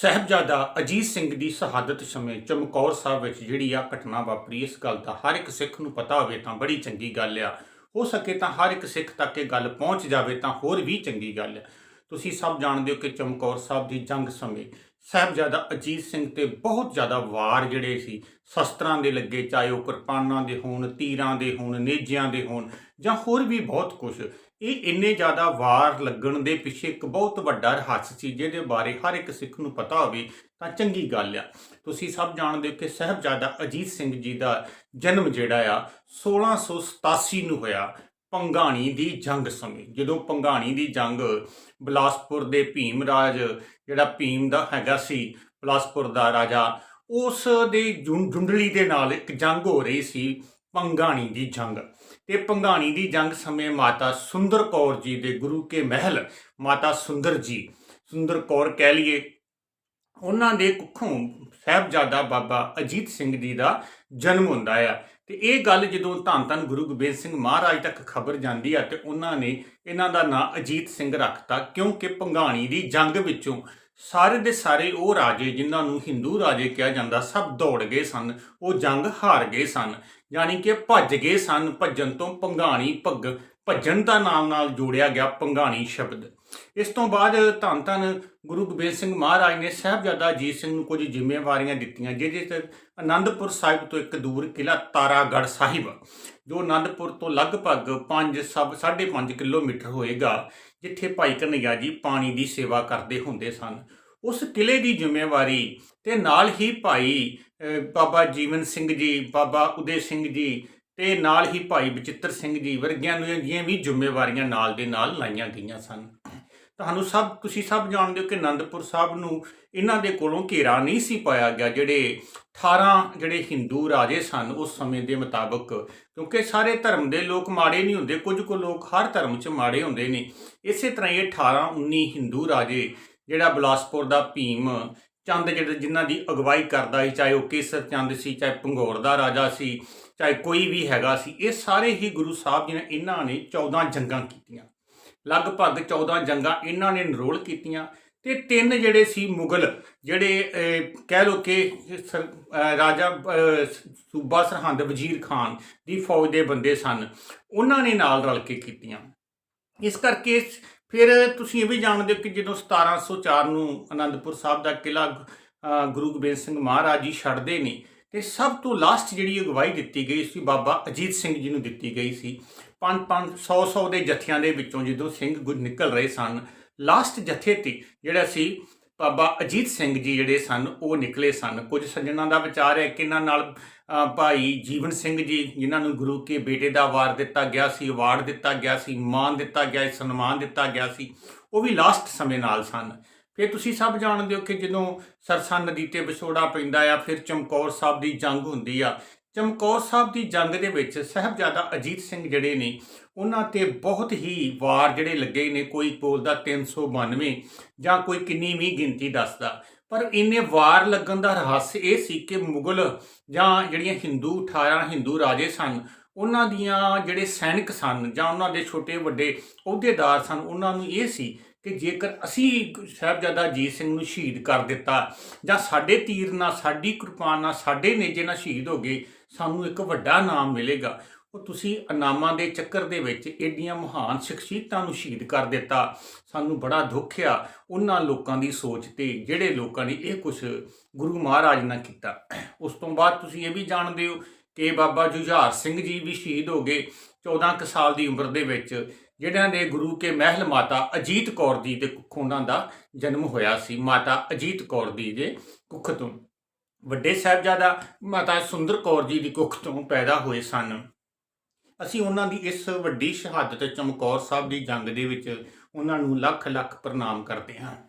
ਸਾਹਿਬਜ਼ਾਦਾ ਅਜੀਤ ਸਿੰਘ ਦੀ ਸ਼ਹਾਦਤ ਸਮੇਂ ਚਮਕੌਰ ਸਾਹਿਬ ਵਿੱਚ ਜਿਹੜੀ ਆ ਘਟਨਾ ਵਾਪਰੀ, ਇਸ ਗੱਲ ਦਾ ਹਰ ਇੱਕ ਸਿੱਖ ਨੂੰ ਪਤਾ ਹੋਵੇ ਤਾਂ ਬੜੀ ਚੰਗੀ ਗੱਲ ਆ। ਹੋ ਸਕੇ ਤਾਂ ਹਰ ਇੱਕ ਸਿੱਖ ਤੱਕ ਇਹ ਗੱਲ ਪਹੁੰਚ ਜਾਵੇ ਤਾਂ ਹੋਰ ਵੀ ਚੰਗੀ ਗੱਲ ਆ। ਤੁਸੀਂ ਸਭ ਜਾਣਦੇ ਹੋ ਕਿ ਚਮਕੌਰ ਸਾਹਿਬ ਦੀ ਜੰਗ ਸਮੇਂ ਸਾਹਿਬਜ਼ਾਦਾ ਅਜੀਤ ਸਿੰਘ ਤੇ ਬਹੁਤ ਜ਼ਿਆਦਾ ਵਾਰ ਜਿਹੜੇ ਸੀ, ਸ਼ਸਤਰਾਂ ਦੇ ਲੱਗੇ, ਚਾਹੇ ਉਹ ਕਿਰਪਾਨਾਂ ਦੇ ਹੋਣ, ਤੀਰਾਂ ਦੇ ਹੋਣ, ਨੇਜਿਆਂ ਦੇ ਹੋਣ ਜਾਂ ਹੋਰ ਵੀ ਬਹੁਤ ਕੁਝ ਇਹ ਇੰਨੇ ਜ਼ਿਆਦਾ ਵਾਰ ਲੱਗਣ ਦੇ ਪਿੱਛੇ ਇੱਕ ਬਹੁਤ ਵੱਡਾ ਰਹੱਸ ਸੀ, ਜਿਹਦੇ ਬਾਰੇ ਹਰ ਇੱਕ ਸਿੱਖ ਨੂੰ ਪਤਾ ਹੋਵੇ ਤਾਂ ਚੰਗੀ ਗੱਲ ਆ। ਤੁਸੀਂ ਸਭ ਜਾਣਦੇ ਹੋ ਕਿ ਸਾਹਿਬਜ਼ਾਦਾ ਅਜੀਤ ਸਿੰਘ ਜੀ ਦਾ ਜਨਮ ਜਿਹੜਾ ਆ 1687 ਨੂੰ ਹੋਇਆ। ਪੰਗਾਣੀ ਦੀ ਜੰਗ ਸਮੇਂ। ਜਦੋਂ ਪੰਗਾਣੀ ਦੀ ਜੰਗ ਬਲਾਸਪੁਰ ਦੇ ਭੀਮ ਰਾਜ, ਜਿਹੜਾ ਭੀਮ ਦਾ ਹੈਗਾ ਸੀ ਬਲਾਸਪੁਰ ਦਾ ਰਾਜਾ, ਉਸ ਦੇ ਜੁੰਡਲੀ ਦੇ ਨਾਲ ਇੱਕ ਜੰਗ ਹੋ ਰਹੀ ਸੀ, ਪੰਗਾਣੀ ਦੀ ਜੰਗ। ਤੇ ਪੰਗਾਣੀ ਦੀ ਜੰਗ ਸਮੇਂ ਮਾਤਾ ਸੁੰਦਰ ਕੌਰ ਜੀ ਦੇ ਗੁਰੂ ਕੇ ਮਹਿਲ, ਮਾਤਾ ਸੁੰਦਰ ਜੀ, ਸੁੰਦਰ ਕੌਰ ਕਹਿ ਲਈਏ, ਉਹਨਾਂ ਦੇ ਕੁੱਖੋਂ ਸਾਹਿਬਜ਼ਾਦਾ ਬਾਬਾ ਅਜੀਤ ਸਿੰਘ ਜੀ ਦਾ ਜਨਮ ਹੁੰਦਾ ਆ। ਤੇ ਇਹ ਗੱਲ ਜਦੋਂ ਧੰਨ ਧੰਨ ਗੁਰੂ ਗੋਬਿੰਦ ਸਿੰਘ ਮਹਾਰਾਜ ਤੱਕ ਖਬਰ ਜਾਂਦੀ ਆ ਤੇ ਉਹਨਾਂ ਨੇ ਇਹਨਾਂ ਦਾ ਨਾਂ ਅਜੀਤ ਸਿੰਘ ਰੱਖਤਾ, ਕਿਉਂਕਿ ਪੰਗਾਣੀ ਦੀ ਜੰਗ ਵਿੱਚੋਂ ਸਾਰੇ ਦੇ ਸਾਰੇ ਉਹ ਰਾਜੇ ਜਿਨ੍ਹਾਂ ਨੂੰ ਹਿੰਦੂ ਰਾਜੇ ਕਿਹਾ ਜਾਂਦਾ ਸਭ ਦੌੜ ਗਏ ਸਨ, ਉਹ ਜੰਗ ਹਾਰ ਗਏ ਸਨ। ਯਾਨੀ ਕਿ ਭੱਜ ਗਏ ਸਨ, ਭੱਜਣ ਤੋਂ ਪੰਗਾਣੀ ਭੱਗ, ਭੱਜਣ ਦਾ ਨਾਮ ਨਾਲ ਜੋੜਿਆ ਗਿਆ ਪੰਗਾਣੀ ਸ਼ਬਦ। ਇਸ ਤੋਂ ਬਾਅਦ ਧੰਨ ਧੰਨ ਗੁਰੂ ਗੋਬਿੰਦ ਸਿੰਘ ਮਹਾਰਾਜ ਨੇ ਸਾਹਿਬਜ਼ਾਦਾ ਅਜੀਤ ਸਿੰਘ ਨੂੰ ਕੁਝ ਜ਼ਿੰਮੇਵਾਰੀਆਂ ਦਿੱਤੀਆਂ ਜਿਹਦੇ ਤੇ ਆਨੰਦਪੁਰ ਸਾਹਿਬ ਤੋਂ ਇੱਕ ਦੂਰ ਕਿਲਾ ਤਾਰਾਗੜ੍ਹ ਸਾਹਿਬ, ਜੋ ਆਨੰਦਪੁਰ ਤੋਂ ਲਗਭਗ 5 ਸਭ 5.5 ਕਿਲੋਮੀਟਰ ਹੋਏਗਾ, ਜਿੱਥੇ ਭਾਈ ਕਨਈਆ ਜੀ ਪਾਣੀ ਦੀ ਸੇਵਾ ਕਰਦੇ ਹੁੰਦੇ ਸਨ। ਉਸ ਕਿਲੇ ਦੀ ਜ਼ਿੰਮੇਵਾਰੀ ਤੇ ਨਾਲ ਹੀ ਭਾਈ ਬਾਬਾ ਜੀਵਨ ਸਿੰਘ ਜੀ, ਬਾਬਾ ਉਦੇ ਸਿੰਘ ਜੀ ਤੇ ਨਾਲ ਹੀ ਭਾਈ ਬਚਿੱਤਰ ਸਿੰਘ ਜੀ ਵਰਗਿਆਂ ਨੂੰ ਜਿਹੀਆਂ ਵੀ ਜ਼ਿੰਮੇਵਾਰੀਆਂ ਨਾਲ ਦੇ ਨਾਲ ਲਾਈਆਂ ਗਈਆਂ ਸਨ। ਤੁਹਾਨੂੰ ਸਭ, ਤੁਸੀਂ ਸਭ ਜਾਣਦੇ ਹੋ ਕਿ ਅਨੰਦਪੁਰ ਸਾਹਿਬ ਨੂੰ ਇਹਨਾਂ ਦੇ ਕੋਲੋਂ ਘੇਰਾ ਨਹੀਂ ਸੀ ਪਾਇਆ ਗਿਆ, ਜਿਹੜੇ 18 ਜਿਹੜੇ ਹਿੰਦੂ ਰਾਜੇ ਸਨ ਉਸ ਸਮੇਂ ਦੇ ਮੁਤਾਬਕ, ਕਿਉਂਕਿ ਸਾਰੇ ਧਰਮ ਦੇ ਲੋਕ ਮਾੜੇ ਨਹੀਂ ਹੁੰਦੇ, ਕੁਝ ਕੁ ਲੋਕ ਹਰ ਧਰਮ 'ਚ ਮਾੜੇ ਹੁੰਦੇ ਨੇ। ਇਸੇ ਤਰ੍ਹਾਂ ਹੀ ਇਹ 18 19 ਹਿੰਦੂ ਰਾਜੇ ਜਿਹੜਾ ਬਿਲਾਸਪੁਰ ਦਾ ਭੀਮ ਚੰਦ ਜਿਹੜੇ ਜਿਨ੍ਹਾਂ ਦੀ ਅਗਵਾਈ ਕਰਦਾ ਸੀ, ਚਾਹੇ ਉਹ ਕੇਸਰ ਚੰਦ ਸੀ, ਚਾਹੇ ਭੰਗੌਰ ਦਾ ਰਾਜਾ ਸੀ, ਚਾਹੇ ਕੋਈ ਵੀ ਹੈਗਾ ਸੀ, ਇਹ ਸਾਰੇ ਹੀ ਗੁਰੂ ਸਾਹਿਬ ਜੀ ਨੇ ਇਹਨਾਂ ਨੇ 14 ਜੰਗਾਂ ਕੀਤੀਆਂ। ਲਗਭਗ 14 ਜੰਗਾਂ ਇਹਨਾਂ ਨੇ ਨਿਰੋਲ ਕੀਤੀਆਂ ਤੇ ਤਿੰਨ ਜਿਹੜੇ ਸੀ ਮੁਗਲ, ਜਿਹੜੇ ਕਹਿ ਲੋ ਕਿ ਸਰ- ਰਾਜਾ ਸੂਬਾ ਸਰਹੰਦ ਵਜ਼ੀਰ ਖਾਨ ਦੀ ਫੌਜ ਦੇ ਬੰਦੇ ਸਨ, ਉਹਨਾਂ ਨੇ ਨਾਲ ਰਲ ਕੇ ਕੀਤੀਆਂ। ਇਸ ਕਰਕੇ ਫਿਰ ਤੁਸੀਂ ਇਹ ਵੀ ਜਾਣਦੇ ਹੋ ਕਿ ਜਦੋਂ 1704 ਨੂੰ ਅਨੰਦਪੁਰ ਸਾਹਿਬ ਦਾ ਕਿਲਾ ਗੁਰੂ ਗੋਬਿੰਦ ਸਿੰਘ ਮਹਾਰਾਜ ਜੀ ਛੱਡਦੇ ਨੇ, ਤੇ ਸਭ ਤੋਂ ਲਾਸਟ ਜਿਹੜੀ ਅਗਵਾਈ ਦਿੱਤੀ ਗਈ ਸੀ ਬਾਬਾ ਅਜੀਤ ਸਿੰਘ ਜੀ ਨੂੰ ਦਿੱਤੀ ਗਈ ਸੀ। ਪੰਜ ਪੰਜ 100 100 ਦੇ ਜਥਿਆਂ ਦੇ ਵਿੱਚੋਂ ਜਦੋਂ ਸਿੰਘ ਗੁਰ ਨਿਕਲ ਰਹੇ ਸਨ ਲਾਸਟ ਜਥੇ ਤੇ ਜਿਹੜਾ ਸੀ ਬਾਬਾ ਅਜੀਤ ਸਿੰਘ ਜੀ ਜਿਹੜੇ ਸਨ, ਉਹ ਨਿਕਲੇ ਸਨ। ਕੁਝ ਸੱਜਣਾਂ ਦਾ ਵਿਚਾਰ ਹੈ ਕਿ ਇਹਨਾਂ ਨਾਲ ਭਾਈ ਜੀਵਨ ਸਿੰਘ ਜੀ, ਜਿਨ੍ਹਾਂ ਨੂੰ ਗੁਰੂ ਕੇ ਬੇਟੇ ਦਾ ਵਾਰ ਦਿੱਤਾ ਗਿਆ ਸੀ ਅਵਾਰਡ ਦਿੱਤਾ ਗਿਆ ਸੀ ਮਾਨ ਦਿੱਤਾ ਗਿਆ ਸੀ ਸਨਮਾਨ ਦਿੱਤਾ ਗਿਆ ਸੀ, ਉਹ ਵੀ ਲਾਸਟ ਸਮੇਂ ਨਾਲ ਸਨ। ਫਿਰ ਤੁਸੀਂ ਸਭ ਜਾਣਦੇ ਹੋ ਕਿ ਜਦੋਂ ਸਰਸਾ ਨਦੀ ਤੇ ਵਿਛੋੜਾ ਪੈਂਦਾ ਆ, ਫਿਰ ਚਮਕੌਰ ਸਾਹਿਬ ਦੀ ਜੰਗ ਹੁੰਦੀ ਆ। ਚਮਕੌਰ ਸਾਹਿਬ ਦੀ ਜੰਗ ਦੇ ਵਿੱਚ ਸਾਹਿਬਜ਼ਾਦਾ ਅਜੀਤ ਸਿੰਘ ਜਿਹੜੇ ਨੇ, ਉਹਨਾਂ ਤੇ ਬਹੁਤ ਹੀ ਵਾਰ ਜਿਹੜੇ ਲੱਗੇ ਨੇ, ਕੋਈ ਬੋਲਦਾ 392 ਜਾਂ ਕੋਈ ਕਿੰਨੀ ਵੀ ਗਿਣਤੀ ਦੱਸਦਾ। ਪਰ ਇੰਨੇ ਵਾਰ ਲੱਗਣ ਦਾ ਰਹੱਸ ਇਹ ਸੀ ਕਿ ਮੁਗਲ ਜਾਂ ਜਿਹੜੀਆਂ ਹਿੰਦੂ 18 ਹਿੰਦੂ ਰਾਜੇ ਸਨ, ਉਹਨਾਂ ਦੀਆਂ ਜਿਹੜੇ ਸੈਨਿਕ ਸਨ ਜਾਂ ਉਹਨਾਂ ਦੇ ਛੋਟੇ ਵੱਡੇ ਅਹੁਦੇਦਾਰ ਸਨ, ਉਹਨਾਂ ਨੂੰ ਇਹ ਸੀ ਕਿ ਜੇਕਰ ਅਸੀਂ ਸਾਹਿਬਜ਼ਾਦਾ ਅਜੀਤ ਸਿੰਘ ਨੂੰ ਸ਼ਹੀਦ ਕਰ ਦਿੱਤਾ, ਜਾਂ ਸਾਡੇ ਤੀਰ ਨਾਲ, ਸਾਡੀ ਕਿਰਪਾਨ ਨਾਲ, ਸਾਡੇ ਨੇਜੇ ਨਾਲ ਸ਼ਹੀਦ ਹੋ ਗਏ, ਸਾਨੂੰ ਇੱਕ ਵੱਡਾ ਨਾਮ ਮਿਲੇਗਾ। ਉਹ ਤੁਸੀਂ ਇਨਾਮਾਂ ਦੇ ਚੱਕਰ ਦੇ ਵਿੱਚ ਏਡੀਆਂ ਮਹਾਨ ਸ਼ਖਸੀਅਤਾਂ ਨੂੰ ਸ਼ਹੀਦ ਕਰ ਦਿੱਤਾ। ਸਾਨੂੰ ਬੜਾ ਦੁੱਖ ਆ ਉਹਨਾਂ ਲੋਕਾਂ ਦੀ ਸੋਚ ਤੇ, ਜਿਹੜੇ ਲੋਕਾਂ ਨੇ ਇਹ ਕੁਝ ਗੁਰੂ ਮਹਾਰਾਜ ਨਾਲ ਕੀਤਾ। ਉਸ ਤੋਂ ਬਾਅਦ ਤੁਸੀਂ ਇਹ ਵੀ ਜਾਣਦੇ ਹੋ ਕਿ ਬਾਬਾ ਜੁਝਾਰ ਸਿੰਘ ਜੀ ਵੀ ਸ਼ਹੀਦ ਹੋ ਗਏ 14 ਕੁ ਸਾਲ ਦੀ ਉਮਰ ਦੇ ਵਿੱਚ। ਜਿਹੜਿਆਂ ਦੇ ਗੁਰੂ ਕੇ ਮਹਿਲ ਮਾਤਾ ਅਜੀਤ ਕੌਰ ਜੀ ਦੇ ਕੁੱਖੋਂ ਉਹਨਾਂ ਦਾ ਜਨਮ ਹੋਇਆ ਸੀ, ਮਾਤਾ ਅਜੀਤ ਕੌਰ ਜੀ ਦੇ ਕੁੱਖ ਤੋਂ। ਵੱਡੇ ਸਾਹਿਬਜ਼ਾਦਾ ਮਾਤਾ ਸੁੰਦਰ ਕੌਰ ਜੀ ਦੀ ਕੁੱਖ ਤੋਂ ਪੈਦਾ ਹੋਏ ਸਨ। ਅਸੀਂ ਉਹਨਾਂ ਦੀ ਇਸ ਵੱਡੀ ਸ਼ਹਾਦਤ ਚਮਕੌਰ ਸਾਹਿਬ ਦੀ ਜੰਗ ਦੇ ਵਿੱਚ ਉਹਨਾਂ ਨੂੰ ਲੱਖ ਲੱਖ ਪ੍ਰਣਾਮ ਕਰਦੇ ਹਾਂ।